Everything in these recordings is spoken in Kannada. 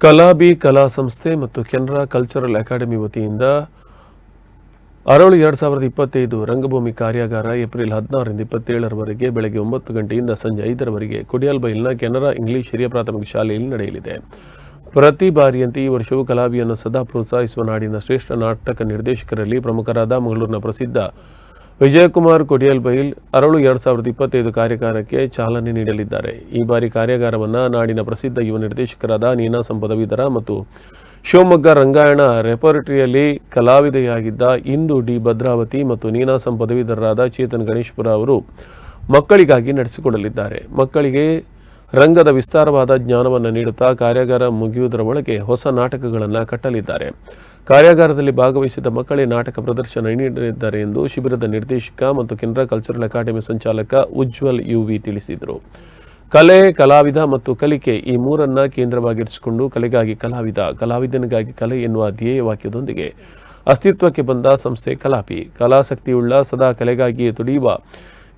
ಕಲಾಬಿ ಕಲಾ ಸಂಸ್ಥೆ ಮತ್ತು ಕೆನರಾ ಕಲ್ಚರಲ್ ಅಕಾಡೆಮಿ ವತಿಯಿಂದ ಅರಳು ಎರಡು ಸಾವಿರದ ಇಪ್ಪತ್ತೈದು ರಂಗಭೂಮಿ ಕಾರ್ಯಾಗಾರ ಏಪ್ರಿಲ್ ಹದಿನಾರರಿಂದ ಇಪ್ಪತ್ತೇಳರವರೆಗೆ ಬೆಳಗ್ಗೆ ಒಂಬತ್ತು ಗಂಟೆಯಿಂದ ಸಂಜೆ ಐದರವರೆಗೆ ಕೊಡಿಯಾಲ್ಬೈಲ್ನ ಕೆನರಾ ಇಂಗ್ಲಿಷ್ ಹಿರಿಯ ಪ್ರಾಥಮಿಕ ಶಾಲೆಯಲ್ಲಿ ನಡೆಯಲಿದೆ. ಪ್ರತಿ ಬಾರಿಯಂತೆ ಈ ವರ್ಷವೂ ಕಲಾವಿಯನ್ನು ಸದಾ ಪ್ರೋತ್ಸಾಹಿಸುವ ನಾಡಿನ ಶ್ರೇಷ್ಠ ನಾಟಕ ನಿರ್ದೇಶಕರಲ್ಲಿ ಪ್ರಮುಖರಾದ ಮಂಗಳೂರಿನ ಪ್ರಸಿದ್ಧ ವಿಜಯಕುಮಾರ್ ಕೊಡಿಯಲ್ಬೈಲ್ ಅರಳು ಎರಡು ಸಾವಿರದ ಇಪ್ಪತ್ತೈದು ಕಾರ್ಯಾಗಾರಕ್ಕೆ ಚಾಲನೆ ನೀಡಲಿದ್ದಾರೆ. ಈ ಬಾರಿ ಕಾರ್ಯಾಗಾರವನ್ನು ನಾಡಿನ ಪ್ರಸಿದ್ಧ ಯುವ ನಿರ್ದೇಶಕರಾದ ನೀನಾ ಪದವೀಧರ ಮತ್ತು ಶಿವಮೊಗ್ಗ ರಂಗಾಯಣ ರೆಪೋರಿಟರಿಯಲ್ಲಿ ಕಲಾವಿದೆಯಾಗಿದ್ದ ಇಂದು ಡಿ ಭದ್ರಾವತಿ ಮತ್ತು ನೀನಾ ಪದವೀಧರರಾದ ಚೇತನ್ ಗಣೇಶ್ಪುರ ಅವರು ಮಕ್ಕಳಿಗಾಗಿ ನಡೆಸಿಕೊಡಲಿದ್ದಾರೆ. ಮಕ್ಕಳಿಗೆ ರಂಗದ ವಿಸ್ತಾರವಾದ ಜ್ಞಾನವನ್ನು ನೀಡುತ್ತಾ ಕಾರ್ಯಾಗಾರ ಮುಗಿಯುವುದರ ಒಳಗೆ ಹೊಸ ನಾಟಕಗಳನ್ನು ಕಟ್ಟಲಿದ್ದಾರೆ. ಕಾರ್ಯಾಗಾರದಲ್ಲಿ ಭಾಗವಹಿಸಿದ ಮಕ್ಕಳೇ ನಾಟಕ ಪ್ರದರ್ಶನ ನೀಡಲಿದ್ದಾರೆ ಎಂದು ಶಿಬಿರದ ನಿರ್ದೇಶಕ ಮತ್ತು ಕೆನರಾ ಕಲ್ಚರಲ್ ಅಕಾಡೆಮಿ ಸಂಚಾಲಕ ಉಜ್ವಲ್ ಯುವಿ ತಿಳಿಸಿದರು. ಕಲೆ, ಕಲಾವಿದ ಮತ್ತು ಕಲಿಕೆ ಈ ಮೂರನ್ನ ಕೇಂದ್ರವಾಗಿರಿಸಿಕೊಂಡು ಕಲೆಗಾಗಿ ಕಲಾವಿದ, ಕಲಾವಿದನಿಗಾಗಿ ಕಲೆ ಎನ್ನುವ ಧ್ಯೇಯ ವಾಕ್ಯದೊಂದಿಗೆ ಅಸ್ತಿತ್ವಕ್ಕೆ ಬಂದ ಸಂಸ್ಥೆ ಕಲಾಪಿ. ಕಲಾಸಕ್ತಿಯುಳ್ಳ ಸದಾ ಕಲೆಗಾಗಿಯೇ ತುಡಿಯುವ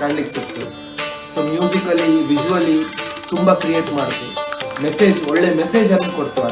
ಕಾಣ್ಲಿಕ್ಕೆ ಸಿಕ್ತು. ಸೊ ಮ್ಯೂಸಿಕಲಿ ವಿಜುವಲಿ ತುಂಬ ಕ್ರಿಯೇಟ್ ಮಾಡ್ತು. ಮೆಸೇಜ್ ಒಳ್ಳೆ ಮೆಸೇಜ್ ಅನ್ನು ಕೊಡ್ತು ಆ